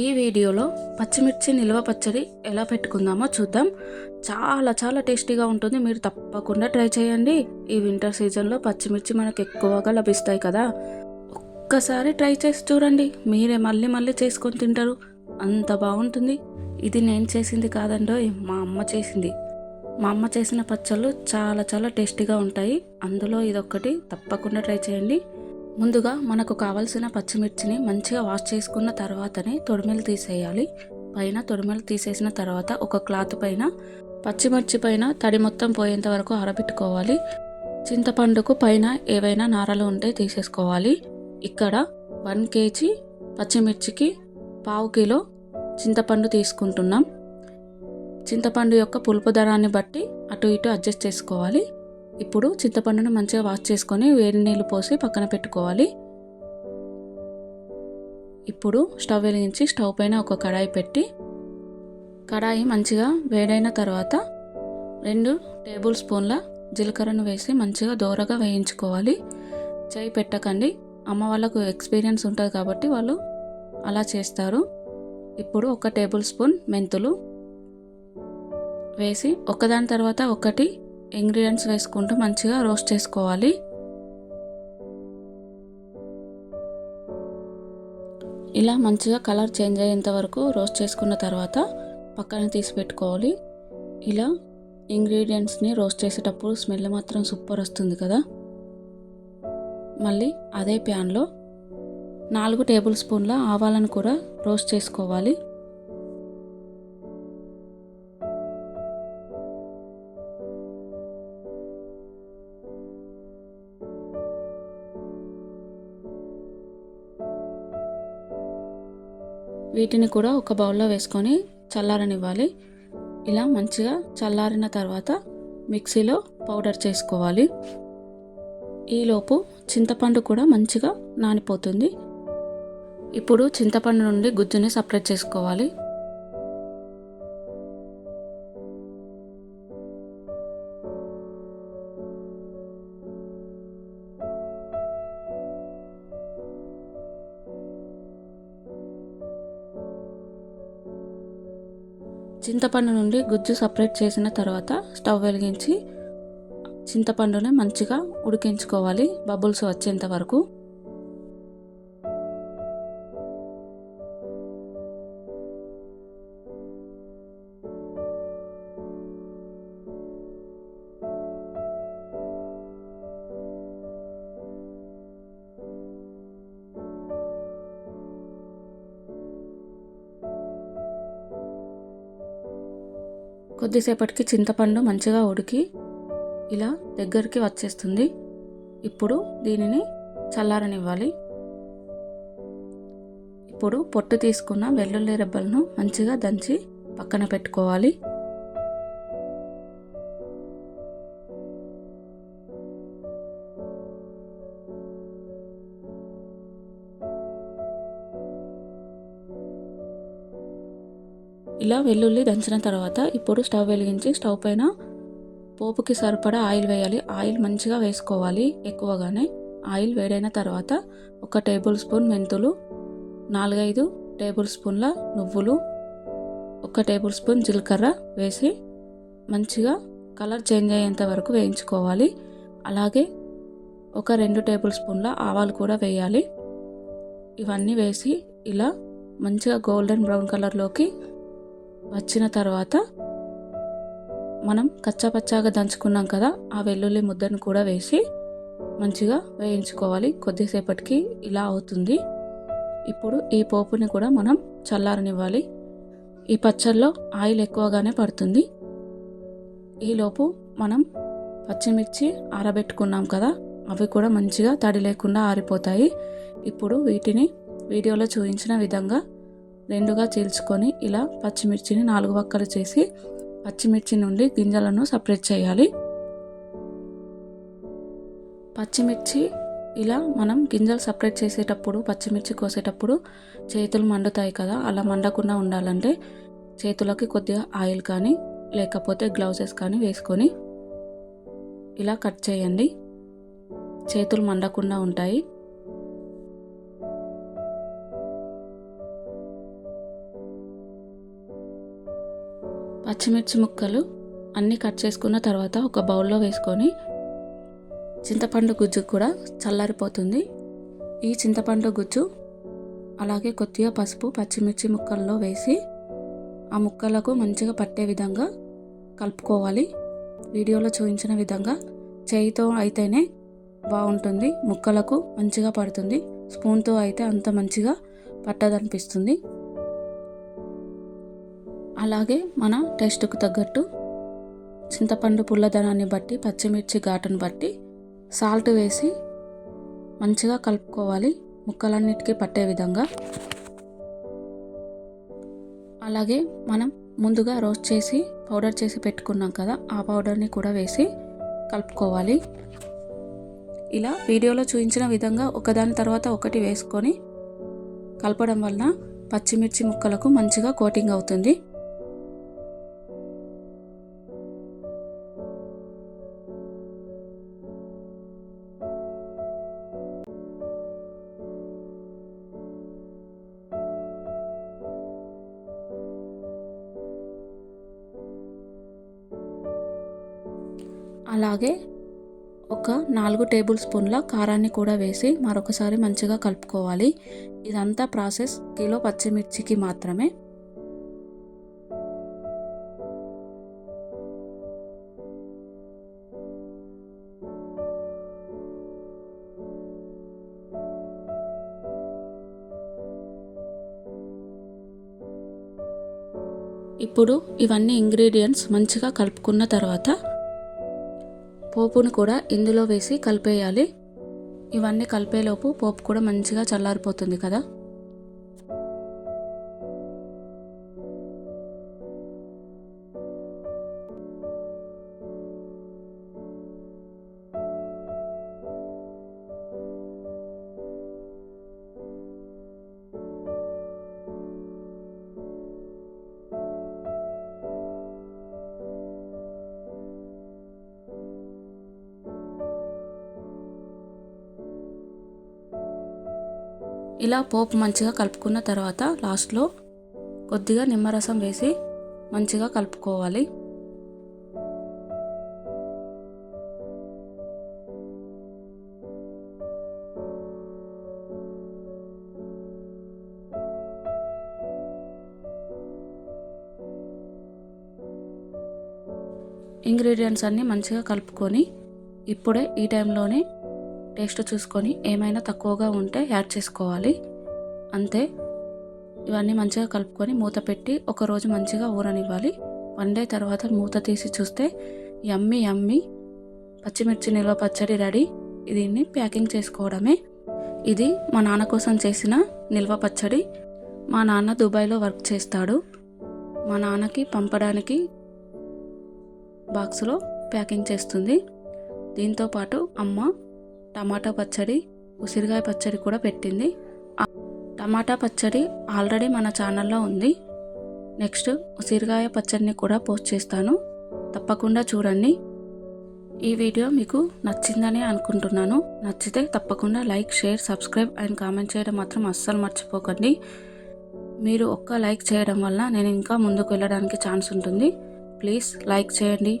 ఈ వీడియోలో పచ్చిమిర్చి నిల్వ పచ్చడి ఎలా పెట్టుకుందామో చూద్దాం. చాలా చాలా టేస్టీగా ఉంటుంది. మీరు తప్పకుండా ట్రై చేయండి. ఈ వింటర్ సీజన్లో పచ్చిమిర్చి మనకు ఎక్కువగా లభిస్తాయి కదా. ఒక్కసారి ట్రై చేసి చూడండి. మీరే మళ్ళీ మళ్ళీ చేసుకొని తింటారు. అంత బాగుంటుంది. ఇది నేను చేసింది కాదండోయ్ మా అమ్మ చేసింది. మా అమ్మ చేసిన పచ్చళ్ళు చాలా చాలా టేస్టీగా ఉంటాయి. అందులో ఇదొక్కటి తప్పకుండా ట్రై చేయండి. ముందుగా మనకు కావలసిన పచ్చిమిర్చిని మంచిగా వాష్ చేసుకున్న తర్వాతనే తొడిమెలు తీసేయాలి. పైన తొడిమెలు తీసేసిన తర్వాత ఒక క్లాత్ పైన పచ్చిమిర్చి పైన తడి మొత్తం పోయేంత వరకు ఆరబెట్టుకోవాలి. చింతపండుకు పైన ఏవైనా నారలు ఉంటే తీసేసుకోవాలి. ఇక్కడ వన్ కేజీ పచ్చిమిర్చికి పావు కిలో చింతపండు తీసుకుంటున్నాం. చింతపండు యొక్క పులుపు ధరాన్ని బట్టి అటు ఇటు అడ్జస్ట్ చేసుకోవాలి. ఇప్పుడు చింతపండును మంచిగా వాష్ చేసుకొని వేడి నీళ్ళు పోసి పక్కన పెట్టుకోవాలి. ఇప్పుడు స్టవ్ వెలిగించి స్టవ్ పైన ఒక కడాయి పెట్టి కడాయి మంచిగా వేడైన తర్వాత రెండు టేబుల్ స్పూన్ల జీలకర్రను వేసి మంచిగా దోరగా వేయించుకోవాలి. చేయి పెట్టకండి. అమ్మ వాళ్ళకు ఎక్స్పీరియన్స్ ఉంటుంది కాబట్టి వాళ్ళు అలా చేస్తారు. ఇప్పుడు ఒక టేబుల్ స్పూన్ మెంతులు వేసి ఒకదాని తర్వాత ఒకటి ఇంగ్రీడియంట్స్ వేసుకుంటూ మంచిగా రోస్ట్ చేసుకోవాలి. ఇలా మంచిగా కలర్ చేంజ్ అయ్యేంత వరకు రోస్ట్ చేసుకున్న తర్వాత పక్కన తీసి పెట్టుకోవాలి. ఇలా ఇంగ్రీడియంట్స్ని రోస్ట్ చేసేటప్పుడు స్మెల్ మాత్రం సూపర్ వస్తుంది కదా. మళ్ళీ అదే ప్యాన్లో నాలుగు టేబుల్ స్పూన్ల ఆవాలను కూడా రోస్ట్ చేసుకోవాలి. వీటిని కూడా ఒక బౌల్లో వేసుకొని చల్లారనివ్వాలి. ఇలా మంచిగా చల్లారిన తర్వాత మిక్సీలో పౌడర్ చేసుకోవాలి. ఈలోపు చింతపండు కూడా మంచిగా నానిపోతుంది. ఇప్పుడు చింతపండు నుండి గుజ్జుని సపరేట్ చేసుకోవాలి. చింతపండు నుండి గుజ్జు సపరేట్ చేసిన తర్వాత స్టవ్ వెలిగించి చింతపండుని మంచిగా ఉడికించుకోవాలి బబుల్స్ వచ్చేంత వరకు. కొద్దిసేపటికి చింతపండు మంచిగా ఉడికి ఇలా దగ్గరికి వచ్చేస్తుంది. ఇప్పుడు దీనిని చల్లారనివ్వాలి. ఇప్పుడు పొట్టు తీసుకున్న వెల్లుల్లి రెబ్బలను మంచిగా దంచి పక్కన పెట్టుకోవాలి. ఇలా వెల్లుల్లి దంచిన తర్వాత ఇప్పుడు స్టవ్ వెలిగించి స్టవ్ పైన పోపుకి సరిపడా ఆయిల్ వేయాలి. ఆయిల్ మంచిగా వేసుకోవాలి ఎక్కువగానే. ఆయిల్ వేడైన తర్వాత ఒక టేబుల్ స్పూన్ మెంతులు నాలుగైదు టేబుల్ స్పూన్ల నువ్వులు ఒక టేబుల్ స్పూన్ జీలకర్ర వేసి మంచిగా కలర్ చేంజ్ అయ్యేంత వరకు వేయించుకోవాలి. అలాగే ఒక రెండు టేబుల్ స్పూన్ల ఆవాలు కూడా వేయాలి. ఇవన్నీ వేసి ఇలా మంచిగా గోల్డెన్ బ్రౌన్ కలర్లోకి వచ్చిన తర్వాత మనం కచ్చాపచ్చాగా దంచుకున్నాం కదా ఆ వెల్లుల్లి ముద్దను కూడా వేసి మంచిగా వేయించుకోవాలి. కొద్దిసేపటికి ఇలా అవుతుంది. ఇప్పుడు ఈ పోపుని కూడా మనం చల్లారనివ్వాలి. ఈ పచ్చళ్ళలో ఆయిల్ ఎక్కువగానే పడుతుంది. ఈలోపు మనం పచ్చిమిర్చి ఆరబెట్టుకున్నాం కదా అవి కూడా మంచిగా తడి లేకుండా ఆరిపోతాయి. ఇప్పుడు వీటిని వీడియోలో చూపించిన విధంగా రెండుగా చీల్చుకొని ఇలా పచ్చిమిర్చిని నాలుగు వక్కలు చేసి పచ్చిమిర్చి నుండి గింజలను సపరేట్ చేయాలి. పచ్చిమిర్చి ఇలా మనం గింజలు సపరేట్ చేసేటప్పుడు పచ్చిమిర్చి కోసేటప్పుడు చేతులు మండుతాయి కదా అలా మండకుండా ఉండాలంటే చేతులకి కొద్దిగా ఆయిల్ కానీ లేకపోతే గ్లౌజెస్ కానీ వేసుకొని ఇలా కట్ చేయండి. చేతులు మండకుండా ఉంటాయి. పచ్చిమిర్చి ముక్కలు అన్నీ కట్ చేసుకున్న తర్వాత ఒక బౌల్లో వేసుకొని చింతపండు గుజ్జు కూడా చల్లారిపోతుంది. ఈ చింతపండు గుజ్జు అలాగే కొద్దిగా పసుపు పచ్చిమిర్చి ముక్కల్లో వేసి ఆ ముక్కలకు మంచిగా పట్టే విధంగా కలుపుకోవాలి. వీడియోలో చూపించిన విధంగా చేయితో అయితేనే బాగుంటుంది. ముక్కలకు మంచిగా పడుతుంది. స్పూన్తో అయితే అంత మంచిగా పట్టదనిపిస్తుంది. అలాగే మన టేస్ట్కు తగ్గట్టు చింతపండు పుల్లదనాన్ని బట్టి పచ్చిమిర్చి ఘాటును బట్టి సాల్ట్ వేసి మంచిగా కలుపుకోవాలి. ముక్కలన్నిటికీ పట్టే విధంగా. అలాగే మనం ముందుగా రోస్ట్ చేసి పౌడర్ చేసి పెట్టుకున్నాం కదా ఆ పౌడర్ని కూడా వేసి కలుపుకోవాలి. ఇలా వీడియోలో చూపించిన విధంగా ఒకదాని తర్వాత ఒకటి వేసుకొని కలపడం వలన పచ్చిమిర్చి ముక్కలకు మంచిగా కోటింగ్ అవుతుంది. అలాగే ఒక నాలుగు టేబుల్ స్పూన్ల కారాన్ని కూడా వేసి మరొకసారి మంచిగా కలుపుకోవాలి. ఇదంతా ప్రాసెస్ కిలో పచ్చిమిర్చికి మాత్రమే. ఇప్పుడు ఇవన్నీ ఇంగ్రీడియంట్స్ మంచిగా కలుపుకున్న తర్వాత పోపును కూడా ఇందులో వేసి కలిపేయాలి. ఇవన్నీ కలిపేలోపు పోపు కూడా మంచిగా చల్లారిపోతుంది కదా. ఇలా పోపు మంచిగా కలుపుకున్న తర్వాత లాస్ట్లో కొద్దిగా నిమ్మరసం వేసి మంచిగా కలుపుకోవాలి. ఇంగ్రీడియంట్స్ అన్నీ మంచిగా కలుపుకొని ఇప్పుడే ఈ టైంలోనే టేస్ట్ చూసుకొని ఏమైనా తక్కువగా ఉంటే యాడ్ చేసుకోవాలి. అంతే. ఇవన్నీ మంచిగా కలుపుకొని మూత పెట్టి ఒకరోజు మంచిగా ఊరనివ్వాలి. వన్ డే తర్వాత మూత తీసి చూస్తే యమ్మి యమ్మి. పచ్చిమిర్చి నిల్వ పచ్చడి రెడీ. దీన్ని ప్యాకింగ్ చేసుకోవడమే. ఇది మా నాన్న కోసం చేసిన నిల్వ పచ్చడి. మా నాన్న దుబాయ్లో వర్క్ చేస్తాడు. మా నాన్నకి పంపడానికి బాక్స్లో ప్యాకింగ్ చేస్తుంది. దీంతోపాటు అమ్మ టమాటా పచ్చడి ఉసిరికాయ పచ్చడి కూడా పెట్టింది. టమాటా పచ్చడి ఆల్రెడీ మన ఛానల్లో ఉంది. నెక్స్ట్ ఉసిరికాయ పచ్చడిని కూడా పోస్ట్ చేస్తాను. తప్పకుండా చూడండి. ఈ వీడియో మీకు నచ్చిందని అనుకుంటున్నాను. నచ్చితే తప్పకుండా like share subscribe and comment చేయడం మాత్రం అస్సలు మర్చిపోకండి. మీరు ఒక్క లైక్ చేయడం వల్ల నేను ఇంకా ముందుకు వెళ్ళడానికి ఛాన్స్ ఉంటుంది. ప్లీజ్ లైక్ చేయండి.